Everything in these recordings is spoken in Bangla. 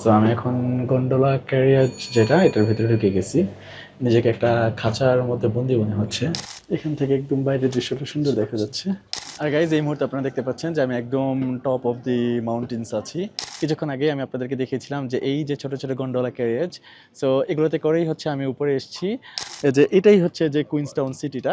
সো আমি এখন গন্ডোলা ক্যারিয়ার যেটা, এটার ভিতরে ঢুকে গেছি। নিজেকে একটা খাঁচার মধ্যে বন্দি মনে হচ্ছে। এখান থেকে একদম বাইরের দৃশ্যটা সুন্দর দেখা যাচ্ছে। আর গাইজ এই মুহূর্তে আপনারা দেখতে পাচ্ছেন যে আমি একদম টপ অফ দি মাউন্টেন্স আছি। কিছুক্ষণ আগে আমি আপনাদেরকে দেখিয়েছিলাম যে এই যে ছোট ছোট গন্ডোলা ক্যারিয়াজ সো এগুলোতে করেই হচ্ছে আমি উপরে এসেছি। যে এটাই হচ্ছে যে কুইন্সটাউন সিটিটা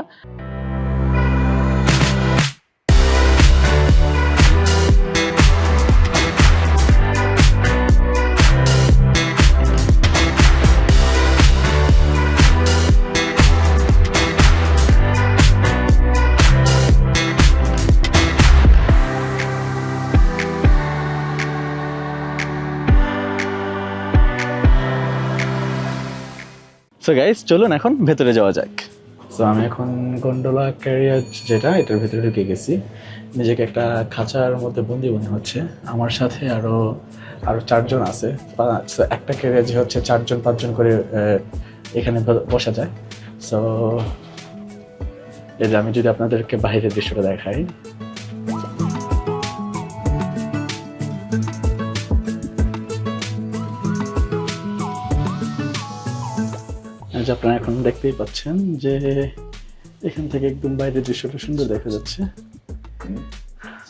সো গাইস চলুন এখন ভেতরে যাওয়া যাক। সো আমি এখন গন্ডোলা ক্যারিয়ার যেটা, এটার ভেতরে ঢুকে গেছি। নিজেকে একটা খাঁচার মধ্যে বন্দি মনে হচ্ছে। আমার সাথে আরও আরও চারজন আছে। একটা ক্যারিয়ার যে হচ্ছে চারজন, পাঁচজন করে এখানে বসা যায়। সো এই যে আমি যদি আপনাদেরকে বাইরের দৃশ্যটা দেখাই। যে আপনারা এখন দেখতেই পাচ্ছেন যে এখান থেকে একদম বাইরের দৃশ্যটা সুন্দর দেখা যাচ্ছে।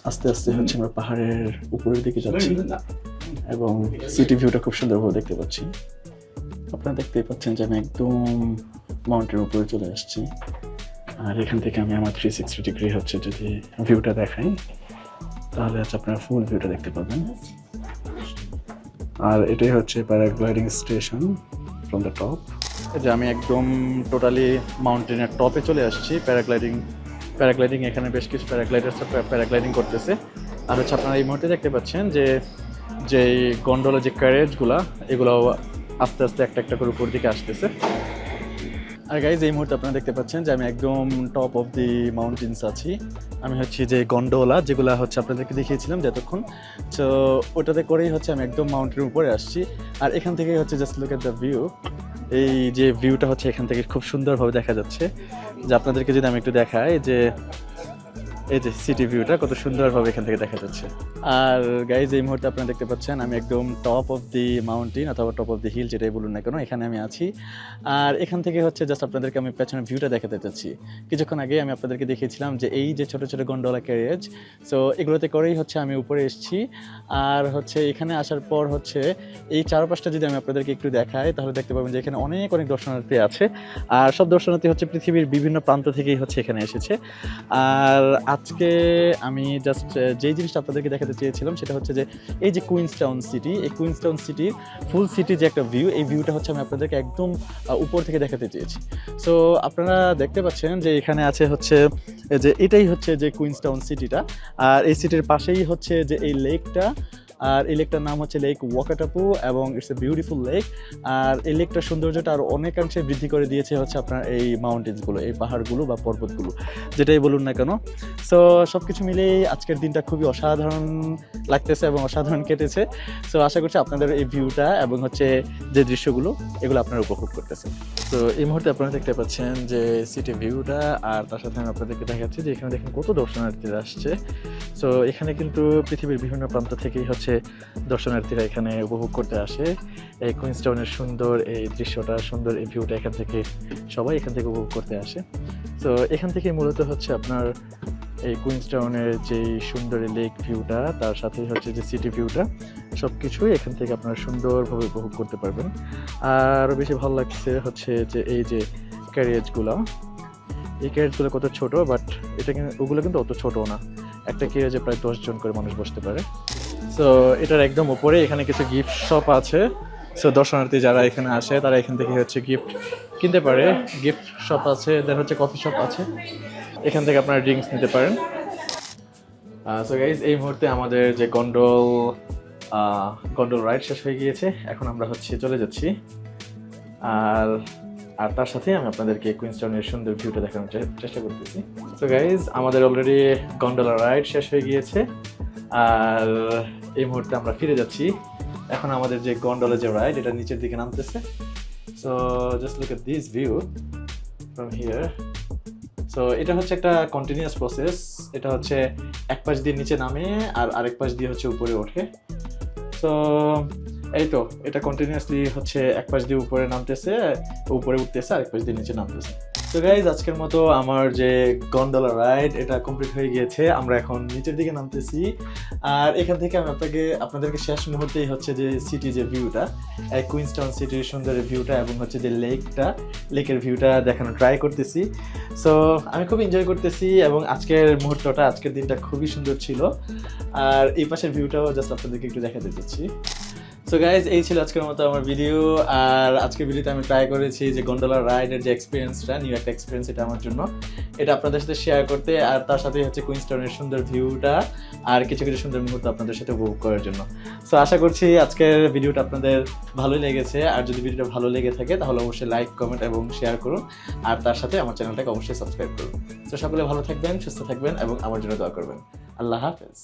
আস্তে আস্তে হচ্ছে আমরা পাহাড়ের উপরের দিকে যাচ্ছি এবং সিটি ভিউটা খুব সুন্দরভাবে দেখতে পাচ্ছি। আপনারা দেখতেই পাচ্ছেন যে আমি একদম মাউন্টের উপরে চলে আসছি। আর এখান থেকে আমি আমার থ্রি সিক্সটি ডিগ্রি হচ্ছে যদি ভিউটা দেখাই, তাহলে হচ্ছে আপনারা ফুল ভিউটা দেখতে পাবেন। আর এটাই হচ্ছে paragliding station from the top যে আমি একদম টোটালি মাউন্টেনের টপে চলে আসছি। প্যারাগ্লাইডিং প্যারাগ্লাইডিং এখানে বেশ কিছু প্যারাগ্লাইডার্স প্যারাগ্লাইডিং করতেছে। আর হচ্ছে আপনারা এই মুহূর্তে দেখতে পাচ্ছেন যে যেই গন্ডোলা যে ক্যারেজগুলা এগুলো আস্তে আস্তে একটা একটা করে উপর দিকে আসতেছে। আর গাইজ এই মুহূর্তে আপনারা দেখতে পাচ্ছেন যে আমি একদম টপ অফ দি মাউন্টেন্স আছি। আমি হচ্ছি যে গন্ডোলা যেগুলো হচ্ছে আপনাদেরকে দেখিয়েছিলাম যতক্ষণ তো ওটাতে করেই হচ্ছে আমি একদম মাউন্টেনের উপরে আসছি। আর এখান থেকে হচ্ছে just look at the view এই যে ভিউটা হচ্ছে এখান থেকে খুব সুন্দরভাবে দেখা যাচ্ছে। যে আপনাদেরকে যদি আমি একটু দেখাই যে এই যে সিটি ভিউটা কত সুন্দরভাবে এখান থেকে দেখা যাচ্ছে। আর গাইজ এই মুহূর্তে আপনারা দেখতে পাচ্ছেন, আমি একদম টপ অফ দি মাউন্টেন অথবা টপ অফ দি হিল যেটাই বলুন না কেন, এখানে আমি আছি। আর এখান থেকে হচ্ছে জাস্ট আপনাদেরকে আমি পেছনের ভিউটা দেখাতে চাচ্ছি কিছুক্ষণ আগে আমি আপনাদেরকে দেখিয়েছিলাম যে এই যে ছোট ছোট গন্ডোলা ক্যারিয়াজ সো এগুলোতে করেই হচ্ছে আমি উপরে এসেছি। আর হচ্ছে এখানে আসার পর হচ্ছে এই চারপাশটা যদি আমি আপনাদেরকে একটু দেখাই, তাহলে দেখতে পাবেন যে এখানে অনেক অনেক দর্শনার্থী আছে। আর সব দর্শনার্থী হচ্ছে পৃথিবীর বিভিন্ন প্রান্ত থেকেই হচ্ছে এখানে এসেছে। আর আজকে আমি জাস্ট যেই জিনিসটা আপনাদেরকে দেখাতে চেয়েছিলাম সেটা হচ্ছে যে এই যে কুইন্সটাউন সিটি, এই কুইন্সটাউন সিটির ফুল সিটি যে একটা ভিউ, এই ভিউটা হচ্ছে আমি আপনাদেরকে একদম উপর থেকে দেখাতে চেয়েছি। সো আপনারা দেখতে পাচ্ছেন যে এখানে আছে হচ্ছে, যে এটাই হচ্ছে যে কুইন্সটাউন সিটিটা। আর এই সিটির পাশেই হচ্ছে যে এই লেকটা আর এই লেকটার নাম হচ্ছে লেক ওয়াকাটাপু এবং ইটস এ বিউটিফুল লেক আর এই লেকটার সৌন্দর্যটা আরও অনেকাংশে বৃদ্ধি করে দিয়েছে হচ্ছে আপনার এই মাউন্টেন্সগুলো এই পাহাড়গুলো বা পর্বতগুলো, যেটাই বলুন না কেন। সো সব কিছু মিলেই আজকের দিনটা খুবই অসাধারণ লাগতেছে এবং অসাধারণ কেটেছে। সো আশা করছি আপনাদের এই ভিউটা এবং হচ্ছে যে দৃশ্যগুলো, এগুলো আপনারা উপভোগ করতেছেন। তো এই মুহূর্তে আপনারা দেখতে পাচ্ছেন যে সিটি ভিউটা আর তার সাথে আমি আপনাদেরকে দেখাচ্ছি যে এখানে দেখেন কত দর্শনার্থীরা আসছে। সো এখানে কিন্তু পৃথিবীর বিভিন্ন প্রান্ত থেকেই হচ্ছে দর্শনার্থীরা এখানে উপভোগ করতে আসে। এই কুইন্সটাউনের সুন্দর এই দৃশ্যটা, সুন্দর এই ভিউটা এখান থেকে সবাই এখান থেকে উপভোগ করতে আসে। তো এখান থেকে মূলত হচ্ছে আপনার এই কুইন্সটাউনের যে সুন্দর লেক ভিউটা তার সাথেই হচ্ছে যে সিটি ভিউটা সব কিছুই এখান থেকে আপনারা সুন্দরভাবে উপভোগ করতে পারবেন। আর বেশি ভালো লাগছে হচ্ছে যে এই যে ক্যারিয়াজগুলো এই ক্যারিয়াজগুলো কত ছোট বাট এটা কিন্তু, ওগুলো কিন্তু অত ছোটও না। একটা ক্যারিয়াজে প্রায় দশজন করে মানুষ বসতে পারে। সো এটার একদম উপরে এখানে কিছু গিফট শপ আছে। সো দর্শনার্থী যারা এখানে আসে, তারা এখান থেকে হচ্ছে গিফট কিনতে পারে। গিফট শপ আছে দেন হচ্ছে কফি শপ আছে। এখান থেকে আপনারা ড্রিঙ্কস নিতে পারেন। সো গাইজ এই মুহূর্তে আমাদের যে গন্ডল গন্ডল রাইড শেষ হয়ে গিয়েছে। এখন আমরা হচ্ছে চলে যাচ্ছি। আর আর তার সাথে আমি আপনাদেরকে কুইন্সটাউনের সুন্দর ভিউটা দেখানোর চেষ্টা করতেছি। সো গাইজ আমাদের অলরেডি গন্ডোলা রাইড শেষ হয়ে গিয়েছে। আর এই মুহূর্তে আমরা ফিরে যাচ্ছি। এখন আমাদের যে গন্ডলে যে রাইড এটা নিচের দিকে নামতেছে। So just look at this view from here so এটা হচ্ছে একটা কন্টিনিউয়াস প্রসেস এটা হচ্ছে এক পাশ দিয়ে নিচে নামে আর আরেক পাশ দিয়ে হচ্ছে উপরে ওঠে। সো এই তো, এটা কন্টিনিউয়াসলি হচ্ছে এক পাশ দিয়ে উপরে নামতেছে, উপরে উঠতেছে, আরেক পাশ দিয়ে নিচে নামতেছে। তো গাইজ আজকের মতো আমার যে গন্ডলা রাইড এটা কমপ্লিট হয়ে গিয়েছে। আমরা এখন নিচের দিকে নামতেছি। আর এখান থেকে আমি আপনাকে, আপনাদেরকে শেষ মুহূর্তেই হচ্ছে যে সিটি যে ভিউটা কুইন্সটাউন সিটির সুন্দর ভিউটা এবং হচ্ছে যে লেকটা লেকের ভিউটা দেখানো ট্রাই করতেছি। সো আমি খুব এনজয় করতেছি এবং আজকের মুহূর্তটা, আজকের দিনটা খুবই সুন্দর ছিল। আর এই পাশের ভিউটাও জাস্ট আপনাদেরকে একটু দেখাতে চাচ্ছি সো গাইজ এই ছিল আজকের মতো আমার ভিডিও আর আজকের ভিডিওতে আমি ট্রাই করেছি যে গন্ডোলা রাইডের যে এক্সপিরিয়েন্সটা নিউ একটা এক্সপিরিয়েন্স এটা আমার জন্য। এটা আপনাদের সাথে শেয়ার করতে, আর তার সাথে হচ্ছে কুইন্সটাউনের সুন্দর ভিউটা আর কিছু কিছু সুন্দর মুহূর্ত আপনাদের সাথে উপভোগ করার জন্য। সো আশা করছি আজকের ভিডিওটা আপনাদের ভালোই লেগেছে, আর যদি ভিডিওটা ভালো লেগে থাকে, তাহলে অবশ্যই লাইক কমেন্ট এবং শেয়ার করুন, আর তার সাথে আমার চ্যানেলটাকে অবশ্যই সাবস্ক্রাইব করুন। তো সকলে ভালো থাকবেন, সুস্থ থাকবেন, এবং আমার জন্য দোয়া করবেন। আল্লাহ হাফেজ।